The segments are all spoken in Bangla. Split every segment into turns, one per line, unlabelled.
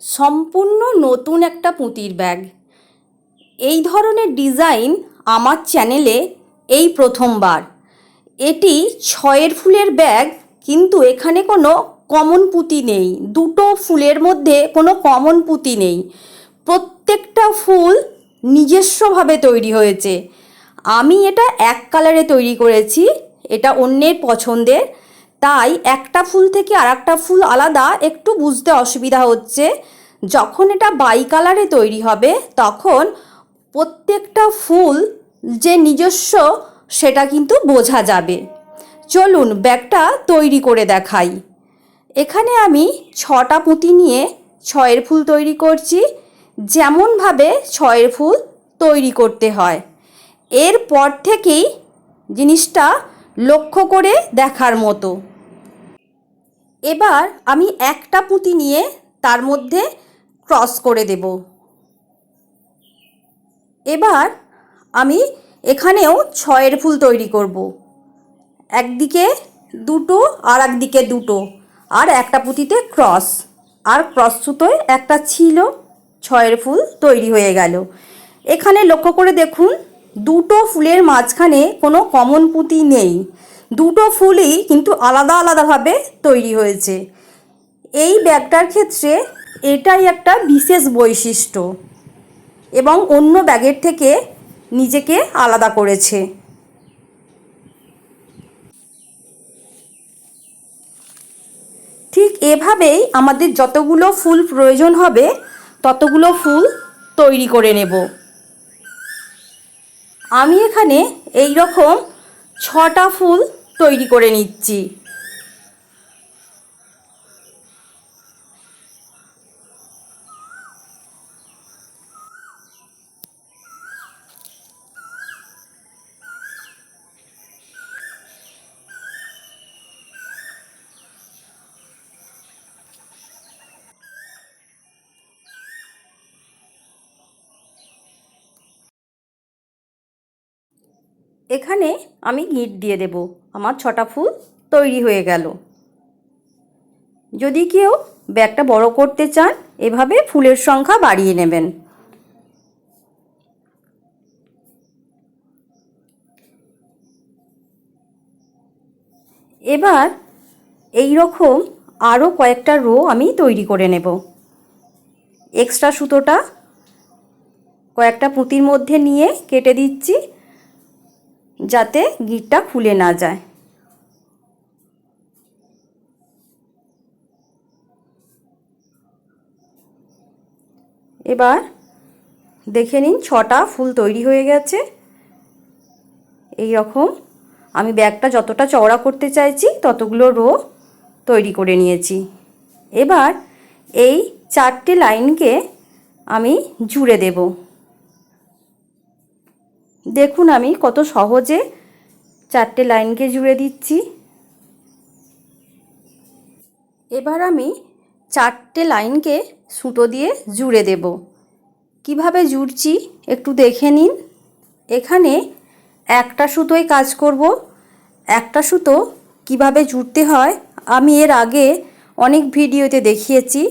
সম্পূর্ণ নতুন একটা পুঁতির ব্যাগ। এই ধরনের ডিজাইন আমার চ্যানেলে এই প্রথমবার। এটি ছয়ের ফুলের ব্যাগ, কিন্তু এখানে কোনো কমন পুঁতি নেই। দুটো ফুলের মধ্যে কোনো কমন পুঁতি নেই। প্রত্যেকটা ফুল নিজস্বভাবে তৈরি হয়েছে। আমি এটা এক কালারে তৈরি করেছি। এটা অন্যের পছন্দের। তাই একটা ফুল থেকে আর একটা ফুল আলাদা, একটু বুঝতে অসুবিধা হচ্ছে। যখন এটা বাই কালারে তৈরি হবে, তখন প্রত্যেকটা ফুল যে নিজস্ব, সেটা কিন্তু বোঝা যাবে। চলুন ব্যাগটা তৈরি করে দেখাই। এখানে আমি ছটা পুঁতি নিয়ে ছয়ের ফুল তৈরি করছি। যেমনভাবে ছয়ের ফুল তৈরি করতে হয়। এরপর থেকেই জিনিসটা লক্ষ্য করে দেখার মতো। এবার আমি একটা পুঁতি নিয়ে তার মধ্যে ক্রস করে দেব। এবার আমি এখানেও ছয়ের ফুল তৈরি করব। একদিকে দুটো আর একদিকে দুটো আর একটা পুঁতিতে ক্রস। আর ক্রস সুতোয় একটা ছিল, ছয়ের ফুল তৈরি হয়ে গেল। এখানে লক্ষ্য করে দেখুন দুটো ফুলের মাঝখানে কোনো কমন পুঁতি নেই। দুটো ফুলই কিন্তু আলাদা আলাদাভাবে তৈরি হয়েছে। এই ব্যাগটার ক্ষেত্রে এটাই একটা বিশেষ বৈশিষ্ট্য এবং অন্য ব্যাগের থেকে নিজেকে আলাদা করেছে। ঠিক এভাবেই আমাদের যতগুলো ফুল প্রয়োজন হবে, ততগুলো ফুল তৈরি করে নেব। আমি এখানে এই রকম ছটা ফুল তৈরি করে নিচ্ছি। এখানে আমি গিট দিয়ে দেব। আমার ছটা ফুল তৈরি হয়ে গেল। যদি কেউ ব্যাগটা বড় করতে চান, এভাবে ফুলের সংখ্যা বাড়িয়ে নেবেন। এবার এই রকম আরও কয়েকটা রো আমি তৈরি করে নেব। এক্সট্রা সুতোটা কয়েকটা পুঁতির মধ্যে নিয়ে কেটে দিচ্ছি। যাতে গিটটা খুলে না যায়। এবার দেখে নিন ছটা ফুল তৈরি হয়ে গেছে। এই রকম আমি ব্যাগটা যতটা চওড়া করতে চাইছি ততগুলো রো তৈরি করে নিয়েছি। এবার এই চারটে লাইনকে আমি জুড়ে দেবো। দেখুন আমি কত সহজে চারটে লাইনকে জুড়ে দিচ্ছি। এবার আমি চারটে লাইনকে সুতো দিয়ে জুড়ে দেব। কীভাবে জুড়ছি একটু দেখে নিন। এখানে একটা সুতোয় কাজ করব। একটা সুতো কীভাবে জুড়তে হয় আমি এর আগে অনেক ভিডিওতে দেখিয়েছি।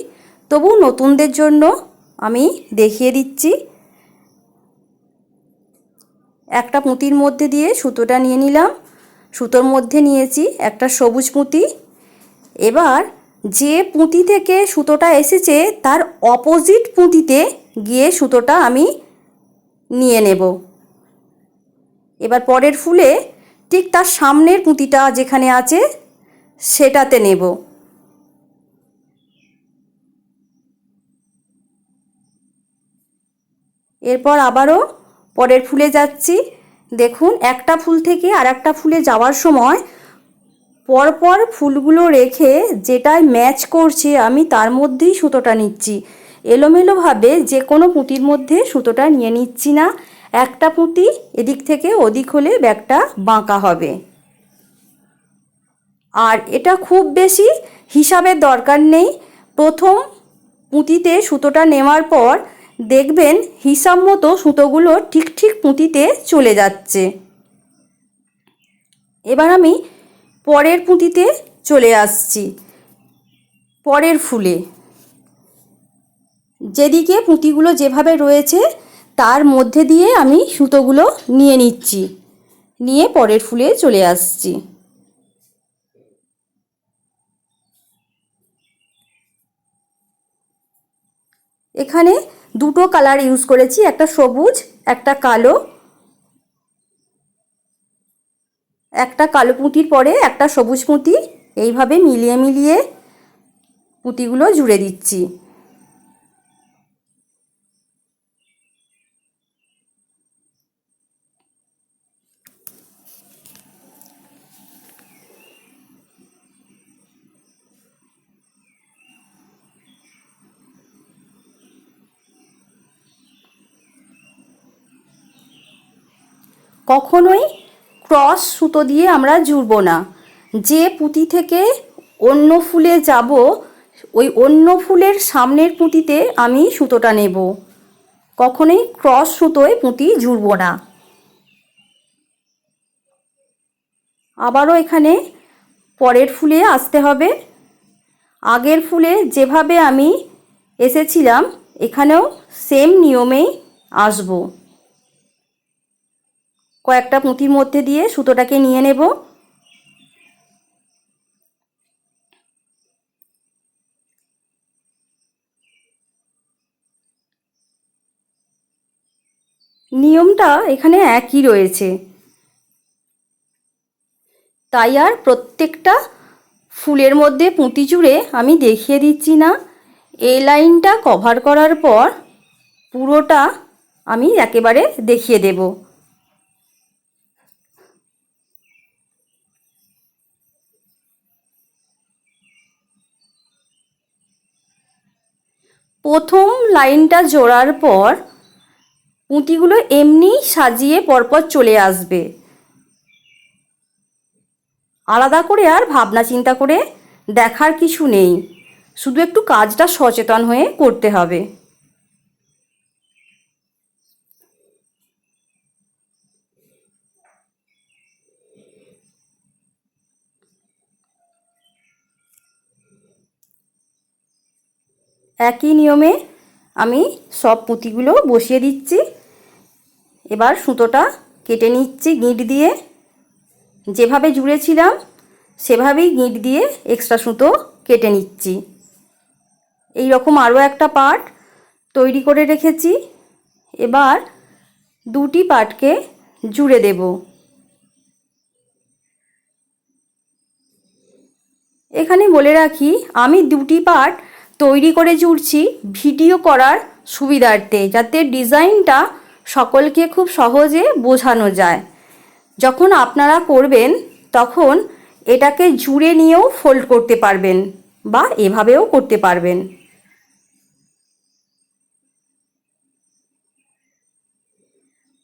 তবু নতুনদের জন্য আমি দেখিয়ে দিচ্ছি। একটা পুঁতির মধ্যে দিয়ে সুতোটা নিয়ে নিলাম। সুতোর মধ্যে নিয়েছি একটা সবুজ পুঁতি। এবার যে পুঁতি থেকে সুতোটা এসেছে, তার অপোজিট পুঁতিতে গিয়ে সুতোটা আমি নিয়ে নেব। এবার পরের ফুলে ঠিক তার সামনের পুঁতিটা যেখানে আছে, সেটাতে নেব। এরপর আবারও পরের ফুলে যাচ্ছি। দেখুন, একটা ফুল থেকে আর একটা ফুলে যাওয়ার সময় পরপর ফুলগুলো রেখে যেটায় ম্যাচ করছে, আমি তার মধ্যেই সুতোটা নিচ্ছি। এলোমেলোভাবে যে কোনো পুঁতির মধ্যে সুতোটা নিয়ে নিচ্ছি না। একটা পুঁতি এদিক থেকে ওদিক হলে ব্যাগটা বাঁকা হবে। আর এটা খুব বেশি হিসাবের দরকার নেই। প্রথম পুঁতিতে সুতোটা নেওয়ার পর দেখবেন হিসাব মতো সুতোগুলো ঠিক ঠিক পুঁতিতে চলে যাচ্ছে। এবার আমি পরের পুঁতিতে চলে আসছি, পরের ফুলে। যেদিকে পুঁতিগুলো যেভাবে রয়েছে, তার মধ্যে দিয়ে আমি সুতোগুলো নিয়ে নিচ্ছি, নিয়ে পরের ফুলে চলে আসছি। এখানে দুটো কালার ইউজ করেছি, একটা সবুজ, একটা কালো। একটা কালো পুঁতির পরে একটা সবুজ পুঁতি, এইভাবে মিলিয়ে মিলিয়ে পুঁতিগুলো জুড়ে দিচ্ছি। কখনোই ক্রস সুতো দিয়ে আমরা জুড়ব না। যে পুঁতি থেকে অন্য ফুলে যাব, ওই অন্য ফুলের সামনের পুঁতিতে আমি সুতোটা নেব। কখনোই ক্রস সুতোয় পুঁতি জুড়ব না। আবারও এখানে পরের ফুলে আসতে হবে। আগের ফুলে যেভাবে আমি এসেছিলাম, এখানেও সেম নিয়মেই আসব। কয়েকটা পুঁতির মধ্যে দিয়ে সুতোটাকে নিয়ে নেব। নিয়মটা এখানে একই রয়েছে। তাই আর প্রত্যেকটা ফুলের মধ্যে পুঁতি জুড়ে আমি দেখিয়ে দিচ্ছি না। এই লাইনটা কভার করার পর পুরোটা আমি একেবারে দেখিয়ে দেবো। প্রথম লাইনটা জোড়ার পর পুঁতিগুলো এমনি সাজিয়ে পরপর চলে আসবে। আলাদা করে আর ভাবনা চিন্তা করে দেখার কিছু নেই। শুধু একটু কাজটা সচেতন হয়ে করতে হবে। একই নিয়মে আমি সব পুঁতিগুলো বসিয়ে দিচ্ছি। এবার সুতোটা কেটে নিচ্ছি গিঁট দিয়ে। যেভাবে জুড়েছিলাম, সেভাবেই গিঁট দিয়ে এক্সট্রা সুতো কেটে নিচ্ছি। এই রকম আরও একটা পার্ট তৈরি করে রেখেছি। এবার দুটি পার্টকে জুড়ে দেব। এখানে বলে রাখি, আমি দুটি পার্ট তৈরি করে জুড়ছি ভিডিও করার সুবিধার্থে, যাতে ডিজাইনটা সকলকে খুব সহজে বোঝানো যায়। যখন আপনারা করবেন, তখন এটাকে জুড়ে নিয়েও ফোল্ড করতে পারবেন বা এভাবেও করতে পারবেন।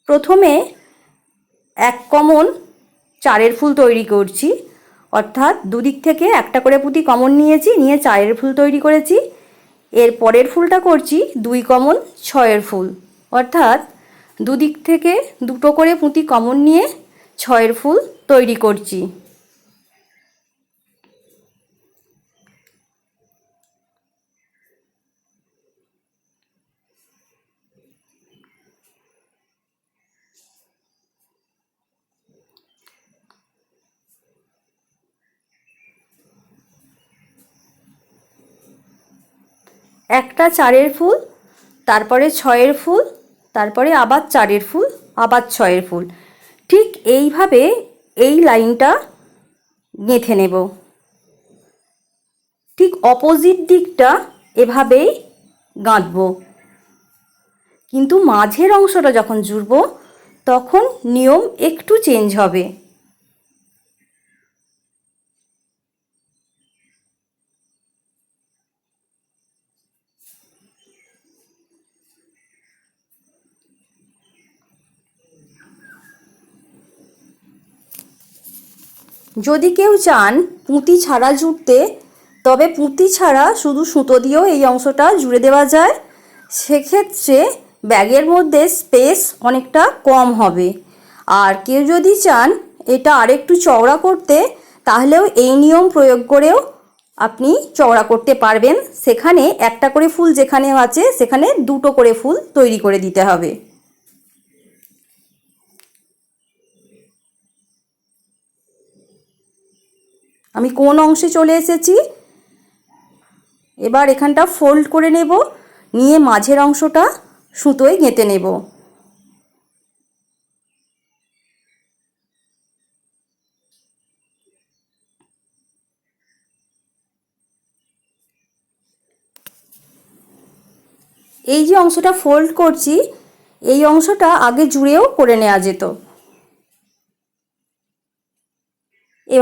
প্রথমে এক কমন চারের ফুল তৈরি করছি। অর্থাৎ দুদিক থেকে একটা করে পুঁতি কমন নিয়েছি, নিয়ে চায়ের ফুল তৈরি করেছি। এর পরের ফুলটা করছি দুই কমন ছয়ের ফুল। অর্থাৎ দুদিক থেকে দুটো করে পুঁতি কমন নিয়ে ছয়ের ফুল তৈরি করছি। একটা চারের ফুল, তারপরে ছয়ের ফুল, তারপরে আবার চারের ফুল, আবার ছয়ের ফুল। ঠিক এইভাবে এই লাইনটা গেঁথে নেব। ঠিক অপোজিট দিকটা এভাবেই গাঁথব। কিন্তু মাঝের অংশটা যখন জুড়ব, তখন নিয়ম একটু চেঞ্জ হবে। যদি কেউ চান পুঁতি ছাড়া জুড়তে তবে পুঁতি ছাড়া শুধু সুতো দিয়েও এই অংশটা জুড়ে দেওয়া যায়। সেক্ষেত্রে ব্যাগের মধ্যে স্পেস অনেকটা কম হবে। আর কেউ যদি চান এটা আরেকটু চওড়া করতে, তাহলেও এই নিয়ম প্রয়োগ করেও আপনি চওড়া করতে পারবেন। সেখানে একটা করে ফুল যেখানে আছে, সেখানে দুটো করে ফুল তৈরি করে দিতে হবে। আমি কোন অংশে চলে এসেছি? এবার এখানটা ফোল্ড করে নেব, নিয়ে মাঝের অংশটা সুতোয় গেঁথে নেব। এই যে অংশটা ফোল্ড করছি, এই অংশটা আগে জুড়েও করে নেওয়া যেত।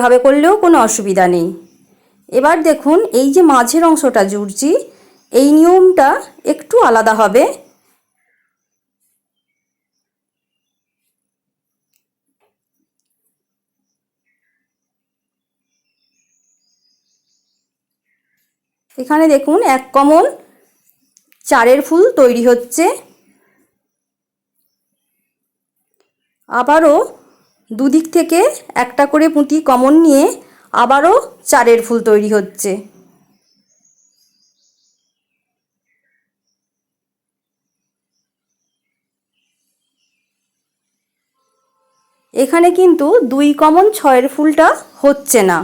এভাবে করলেও কোনো অসুবিধা নেই। এবার দেখুন এই যে মাঝের অংশটা জুড়ছি, এই নিয়মটা একটু আলাদা হবে। এখানে দেখুন এক কমন চারের ফুল তৈরি হচ্ছে। আবারও দুদিক থেকে একটা করে পুঁতি কমন নিয়ে আবারও চারের ফুল তৈরি হচ্ছে। এখানে কিন্তু দুই কমন, ছয়ের ফুলটা হচ্ছে না।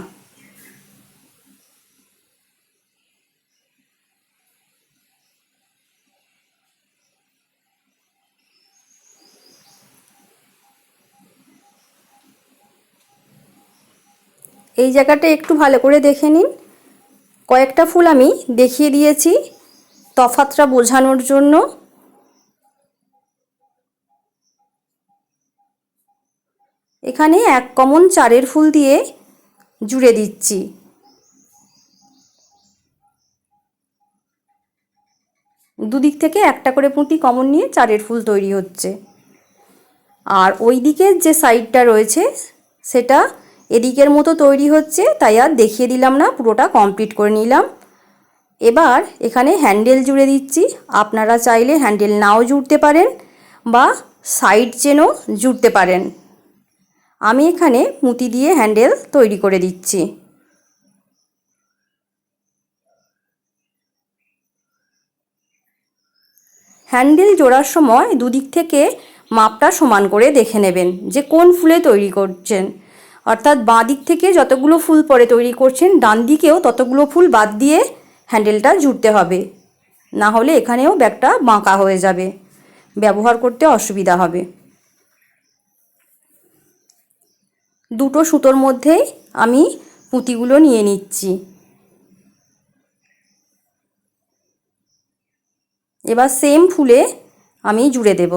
এই জায়গাটা একটু ভালো করে দেখে নিন। কয়েকটা ফুল আমি দেখিয়ে দিয়েছি তফাতটা বোঝানোর জন্য। এখানে এক কমন চারের ফুল দিয়ে জুড়ে দিচ্ছি। দুদিক থেকে একটা করে পুঁতি কমন নিয়ে চারের ফুল তৈরি হচ্ছে। আর ওই দিকের যে সাইডটা রয়েছে, সেটা এদিকের মতো তৈরি হচ্ছে, তাই আর দেখিয়ে দিলাম না, পুরোটা কমপ্লিট করে নিলাম। এবার এখানে হ্যান্ডেল জুড়ে দিচ্ছি। আপনারা চাইলে হ্যান্ডেল নাও জুড়তে পারেন বা সাইড চেনও জুড়তে পারেন। আমি এখানে মুতি দিয়ে হ্যান্ডেল তৈরি করে দিচ্ছি। হ্যান্ডেল জোড়ার সময় দুদিক থেকে মাপটা সমান করে দেখে নেবেন যে কোন ফুলে তৈরি করছেন। অর্থাৎ বাঁ দিক থেকে যতগুলো ফুল পরে তৈরি করছেন, ডান দিকেও ততগুলো ফুল বাদ দিয়ে হ্যান্ডেলটা জুড়তে হবে। না হলে এখানেও ব্যাগটা বাঁকা হয়ে যাবে। ব্যবহার করতে অসুবিধা হবে। দুটো সুতোর মধ্যেই আমি পুঁতিগুলো নিয়ে নিচ্ছি। এবার সেম ফুলে আমি জুড়ে দেব।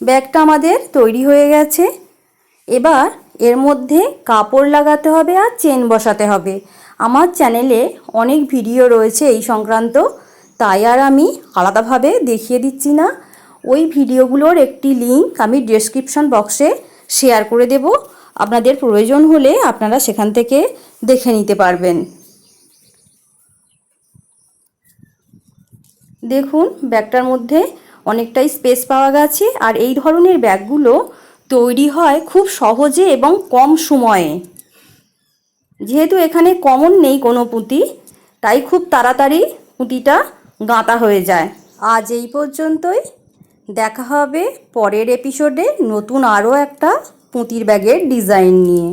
ব্যাগটা আমাদের তৈরি হয়ে গেছে। এবার এর মধ্যে কাপড় লাগাতে হবে আর চেন বসাতে হবে। আমার চ্যানেলে অনেক ভিডিও রয়েছে এই সংক্রান্ত, তাই আর আমি আলাদাভাবে দেখিয়ে দিচ্ছি না। ওই ভিডিওগুলোর একটি লিঙ্ক আমি ডেসক্রিপশন বক্সে শেয়ার করে দেব। আপনাদের প্রয়োজন হলে আপনারা সেখান থেকে দেখে নিতে পারবেন। দেখুন, ব্যাগটার মধ্যে অনেকটাই স্পেস পাওয়া গেছে। আর এই ধরনের ব্যাগগুলো তৈরি হয় খুব সহজে এবং কম সময়ে। যেহেতু এখানে কমন নেই কোনো পুঁতি, তাই খুব তাড়াতাড়ি পুঁতিটা গাঁথা হয়ে যায়। আজ এই পর্যন্তই। দেখা হবে পরের এপিসোডে নতুন আরও একটা পুঁতির ব্যাগের ডিজাইন নিয়ে।